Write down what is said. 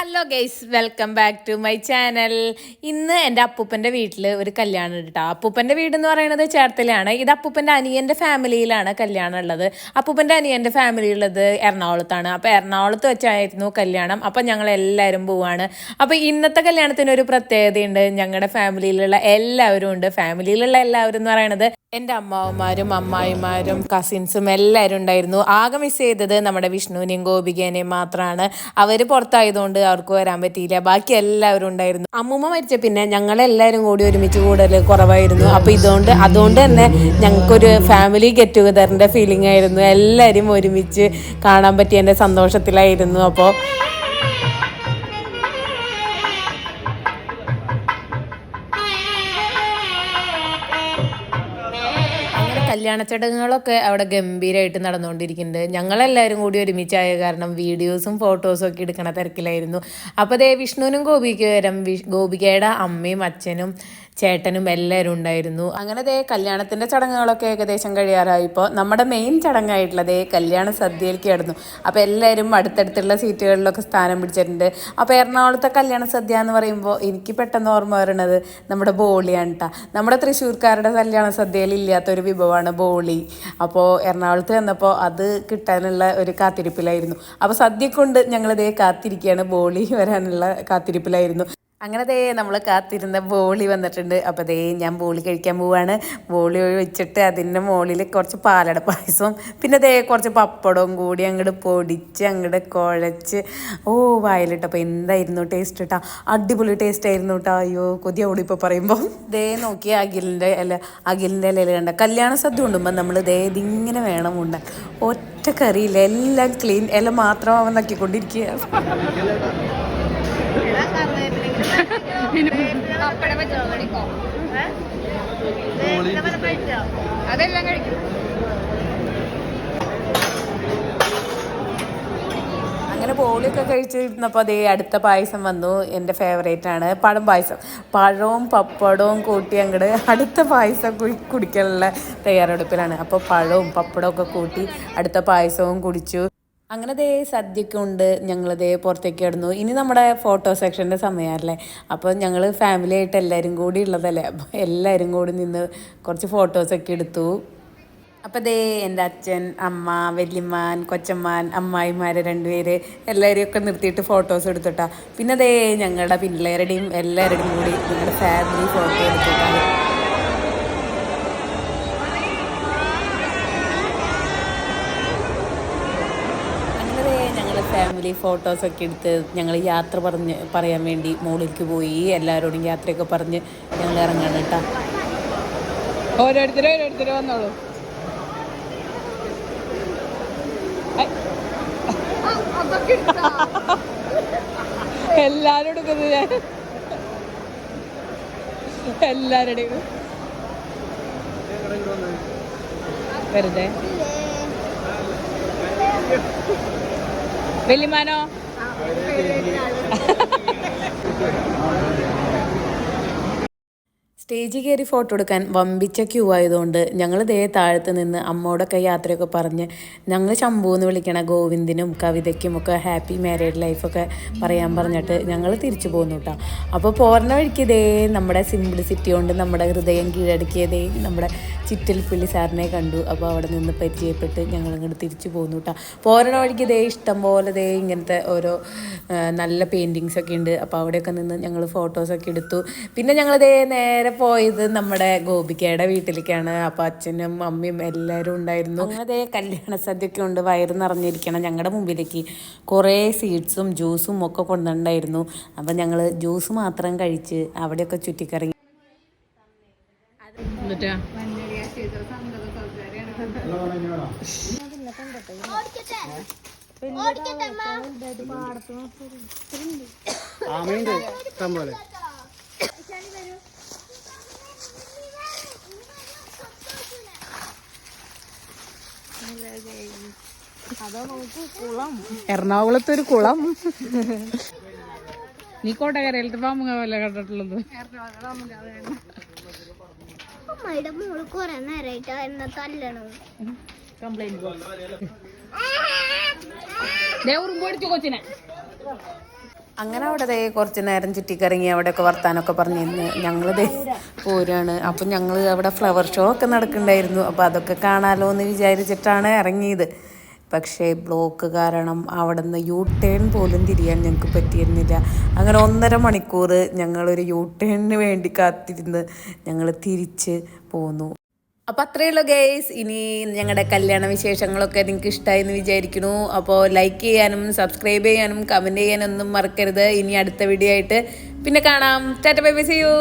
Hello guys welcome back to my channel ഇന്ന് എന്റെ അപ്പൂപ്പന്റെ വീട്ടിൽ ഒരു കല്യാണം ഉണ്ട് കേട്ടോ അപ്പൂപ്പന്റെ വീട് എന്ന് പറയുന്നത് ചേർത്തലാണ് ഇത് അപ്പൂപ്പന്റെ അനിയന്റെ ഫാമിലിയിലാണ് കല്യാണം ഉള്ളത്. അപ്പൂപ്പന്റെ അനിയന്റെ ഫാമിലി ഉള്ളത് എറണാകുളത്താണ്. അപ്പോൾ എറണാകുളത്ത് വെച്ചായിരുന്നു കല്യാണം. അപ്പോൾ ഞങ്ങൾ എല്ലാവരും പോവാണ്. അപ്പോൾ ഇന്നത്തെ കല്യാണത്തിന് ഒരു പ്രത്യേകതയുണ്ട്. ഞങ്ങളുടെ ഫാമിലിയിലുള്ള എല്ലാവരും ഉണ്ട്. ഫാമിലിയിലുള്ള എല്ലാവരും എന്ന് പറയുന്നത് എന്റെ അമ്മാവന്മാരും അമ്മായിമാരും കസിൻസും എല്ലാവരും ഉണ്ടായിരുന്നു. ആകെ മിസ് ചെയ്തത് നമ്മുടെ വിഷ്ണുവിനെയും ഗോപികേനെയും മാത്രമാണ് അവർ പുറത്തായതുകൊണ്ട് അവർക്ക് വരാൻ പറ്റിയില്ല. ബാക്കി എല്ലാവരും ഉണ്ടായിരുന്നു. അമ്മൂമ്മ മരിച്ച പിന്നെ ഞങ്ങളെല്ലാവരും കൂടി ഒരുമിച്ച് കൂടൽ കുറവായിരുന്നു. അപ്പോൾ ഇതുകൊണ്ട് അതുകൊണ്ട് തന്നെ ഞങ്ങൾക്കൊരു ഫാമിലി ഗെറ്റ് ടുഗദറിന്റെ ഫീലിംഗ് ആയിരുന്നു. എല്ലാവരും ഒരുമിച്ച് കാണാൻ പറ്റിയതിന്റെ സന്തോഷത്തിലായിരുന്നു. അപ്പോൾ കല്യാണ ചടങ്ങുകളൊക്കെ അവിടെ ഗംഭീരമായിട്ട് നടന്നുകൊണ്ടിരിക്കുന്നുണ്ട്. ഞങ്ങളെല്ലാവരും കൂടി ഒരുമിച്ചായ കാരണം വീഡിയോസും ഫോട്ടോസും ഒക്കെ എടുക്കണ തിരക്കിലായിരുന്നു. അപ്പോൾ അതേ വിഷ്ണുവിനും ഗോപിക്ക് വരം ഗോപികയുടെ അമ്മയും അച്ഛനും ചേട്ടനും എല്ലാവരും ഉണ്ടായിരുന്നു. അങ്ങനെ ദേ കല്യാണത്തിന്റെ ചടങ്ങുകളൊക്കെ ഏകദേശം കഴിയാറായപ്പോൾ നമ്മുടെ മെയിൻ ചടങ്ങായിട്ടുള്ള ദേ കല്യാണ സദ്യയിലേക്ക് കിടന്നു. അപ്പോൾ എല്ലാവരും അടുത്തടുത്തുള്ള സീറ്റുകളിലൊക്കെ സ്ഥാനം പിടിച്ചിട്ടുണ്ട്. അപ്പോൾ എറണാകുളത്തെ കല്യാണ സദ്യ എന്ന് പറയുമ്പോൾ എനിക്ക് പെട്ടെന്ന് ഓർമ്മ വരുന്നത് നമ്മുടെ ബോളിയാണ് കേട്ടോ നമ്മുടെ തൃശ്ശൂർക്കാരുടെ കല്യാണ സദ്യയിൽ ഇല്ലാത്തൊരു വിഭവമാണ് ബോളി. അപ്പോൾ എറണാകുളത്ത് വന്നപ്പോൾ അത് കിട്ടാനുള്ള ഒരു കാത്തിരിപ്പിലായിരുന്നു. അപ്പോൾ സദ്യ കൊണ്ട് ഞങ്ങൾ ദേ കാത്തിരിക്കുകയാണ് ബോളി വരാനുള്ള കാത്തിരിപ്പിലായിരുന്നു. അങ്ങനെ ദേ നമ്മൾ കാത്തിരുന്ന ബോളി വന്നിട്ടുണ്ട്. അപ്പോൾ ദേ ഞാൻ ബോളി കഴിക്കാൻ പോവാണ്. ബോളി വെച്ചിട്ട് അതിന്റെ മുകളിൽ കുറച്ച് പാലട പായസവും പിന്നെ ദേ കുറച്ച് പപ്പടവും കൂടി അങ്ങോട്ട് പൊടിച്ച് അങ്ങോട്ട് കുഴച്ച്. ഓ വായിലിട്ടപ്പോൾ എന്തായിരുന്നു ടേസ്റ്റ് കേട്ടോ അടിപൊളി ടേസ്റ്റ് ആയിരുന്നു കേട്ടോ അയ്യോ കൊതി അവിടെ ഇപ്പോൾ പറയുമ്പോൾ ദേ നോക്കി അഖിലിന്റെ അല്ല അഖിലിന്റെ ഇല കണ്ട കല്യാണ സദ്യ ഉണ്ടുമ്പോൾ നമ്മൾ ദേ ഇതിങ്ങനെ വേണം ഉണ്ട ഒറ്റ കറിയില്ല എല്ലാം ക്ലീൻ ഇല മാത്രം അവൻ നക്കിക്കൊണ്ടിരിക്കുക അതെല്ലാം അങ്ങനെ പോളിയൊക്കെ കഴിച്ചിരുന്നപ്പോൾ അതേ അടുത്ത പായസം വന്നു. എന്റെ ഫേവറേറ്റ് ആണ് പഴം പായസം. പഴവും പപ്പടവും കൂട്ടി അങ്ങോട്ട് അടുത്ത പായസം കുടി കുടിക്കാനുള്ള തയ്യാറെടുപ്പിലാണ്. അപ്പോൾ പഴവും പപ്പടവും ഒക്കെ കൂട്ടി അടുത്ത പായസവും കുടിച്ചു. അങ്ങനെ ദേ സദ്യയൊക്കെ ഉണ്ട്. ഞങ്ങൾ ദേ പുറത്തേക്ക് കിടന്നു. ഇനി നമ്മുടെ ഫോട്ടോ സെക്ഷന്റെ സമയമല്ലേ അപ്പോൾ ഞങ്ങൾ ഫാമിലി ആയിട്ട് എല്ലാവരും കൂടി ഉള്ളതല്ലേ? അപ്പോൾ എല്ലാവരും കൂടി നിന്ന് കുറച്ച് ഫോട്ടോസൊക്കെ എടുത്തു. അപ്പോൾ ദേ എന്റെ അച്ഛൻ അമ്മ വല്യമ്മാൻ കൊച്ചമ്മാൻ അമ്മായിമാരെ രണ്ടുപേര് എല്ലാവരെയും ഒക്കെ നിർത്തിയിട്ട് ഫോട്ടോസ് എടുത്തിട്ടാ. പിന്നെ ദേ ഞങ്ങളുടെ പിള്ളേരുടെയും എല്ലാവരുടെയും കൂടി ഞങ്ങളുടെ ഫാമിലി ഫോട്ടോ എടുത്തിട്ടാണ് ഫാമിലി ഫോട്ടോസൊക്കെ എടുത്ത് ഞങ്ങൾ യാത്ര പറഞ്ഞ് പറയാൻ വേണ്ടി മോളിലേക്ക് പോയി. എല്ലാവരോടും യാത്രയൊക്കെ പറഞ്ഞ് ഞങ്ങൾ ഇറങ്ങണം കേട്ടോ. ഓരോരുത്തരും ഓരോരുത്തരും വന്നോളൂ. എല്ലാരും എടുക്കുന്നത് ഞാൻ. എല്ലാരുടെയും. വെറുതെ. വലിയമാനോ സ്റ്റേജിൽ കയറി ഫോട്ടോ എടുക്കാൻ വമ്പിച്ച ക്യൂ ആയതുകൊണ്ട് ഞങ്ങൾ ദേ താഴത്ത് നിന്ന് അമ്മോടൊക്കെ യാത്രയൊക്കെ പറഞ്ഞ് ഞങ്ങൾ ശംഭു എന്ന് വിളിക്കണ ഗോവിന്ദിനും കവിതയ്ക്കും ഒക്കെ ഹാപ്പി മാരീഡ് ലൈഫൊക്കെ പറയാൻ പറഞ്ഞിട്ട് ഞങ്ങൾ തിരിച്ചു പോന്നു കേട്ടോ അപ്പോൾ പോരണ വഴിക്ക് ഇതേ നമ്മുടെ സിംപ്ലിസിറ്റി കൊണ്ട് നമ്മുടെ ഹൃദയം കീഴടക്കിയതേ നമ്മുടെ ചിറ്റൽപ്പിള്ളി സാറിനെ കണ്ടു. അപ്പോൾ അവിടെ നിന്ന് പരിചയപ്പെട്ട് ഞങ്ങൾ ഇങ്ങോട്ട് തിരിച്ചു പോന്നു കേട്ടോ പോരണ വഴിക്ക് ഇതേ ഇഷ്ടം പോലെ ദേ ഇങ്ങനത്തെ ഓരോ നല്ല പെയിന്റിങ്സൊക്കെ ഉണ്ട് അപ്പോൾ അവിടെയൊക്കെ നിന്ന് ഞങ്ങൾ ഫോട്ടോസൊക്കെ എടുത്തു. പിന്നെ ഞങ്ങളിതേ നേരെ പോയത് നമ്മുടെ ഗോപികയുടെ വീട്ടിലേക്കാണ്. അപ്പോൾ അച്ഛനും അമ്മയും എല്ലാരും ഉണ്ടായിരുന്നു. അങ്ങനെ ദേ കല്യാണ സദ്യയൊക്കെ ഉണ്ട്. വയറ് നിറഞ്ഞിരിക്കണം. ഞങ്ങളുടെ മുമ്പിലേക്ക് കുറേ സ്വീറ്റ്സും ജ്യൂസും ഒക്കെ കൊണ്ടുണ്ടായിരുന്നു അപ്പം ഞങ്ങൾ ജ്യൂസ് മാത്രം കഴിച്ച് അവിടെയൊക്കെ ചുറ്റിക്കറങ്ങി. ആമയുണ്ട് ഇഷ്ടം പോലെ. എറണാകുളത്ത് ഒരു കുളം. നീ കോട്ടക്കരയിലത്തെ പാമ്പുങ്ങ കണ്ടിട്ടുള്ളത്. അമ്മയുടെ മോൾ കൊറേ നേരായിട്ട് എന്നെ തല്ലണു ദേ ഉറുമ്പ് അടിച്ചു കൊച്ചിനെ. അങ്ങനെ അവിടെ ദേ കുറച്ച് നേരം ചുറ്റിക്കറങ്ങി അവിടെയൊക്കെ വർത്താനമൊക്കെ പറഞ്ഞിരുന്നു ഞങ്ങൾ ദേ പോരാണ്. അപ്പം ഞങ്ങൾ അവിടെ ഫ്ലവർ ഷോ ഒക്കെ നടക്കുന്നുണ്ടായിരുന്നു അപ്പോൾ അതൊക്കെ കാണാലോ എന്ന് വിചാരിച്ചിട്ടാണ് ഇറങ്ങിയത്. പക്ഷേ ബ്ലോക്ക് കാരണം അവിടെ നിന്ന് യൂ ടേൺ പോലും തിരിയാൻ ഞങ്ങൾക്ക് പറ്റിയിരുന്നില്ല. അങ്ങനെ ഒന്നര മണിക്കൂർ ഞങ്ങളൊരു യൂ ടേണിന് വേണ്ടി കാത്തിരുന്ന് ഞങ്ങൾ തിരിച്ച് പോന്നു. അപ്പോൾ അത്രയുള്ള ഗേസ് ഇനി ഞങ്ങളുടെ കല്യാണ വിശേഷങ്ങളൊക്കെ നിങ്ങൾക്ക് ഇഷ്ടമായി എന്ന് വിചാരിക്കുന്നു. അപ്പോൾ ലൈക്ക് ചെയ്യാനും സബ്സ്ക്രൈബ് ചെയ്യാനും കമന്റ് ചെയ്യാനൊന്നും മറക്കരുത്. ഇനി അടുത്ത വീഡിയോ ആയിട്ട് പിന്നെ കാണാം. Tata bye bye U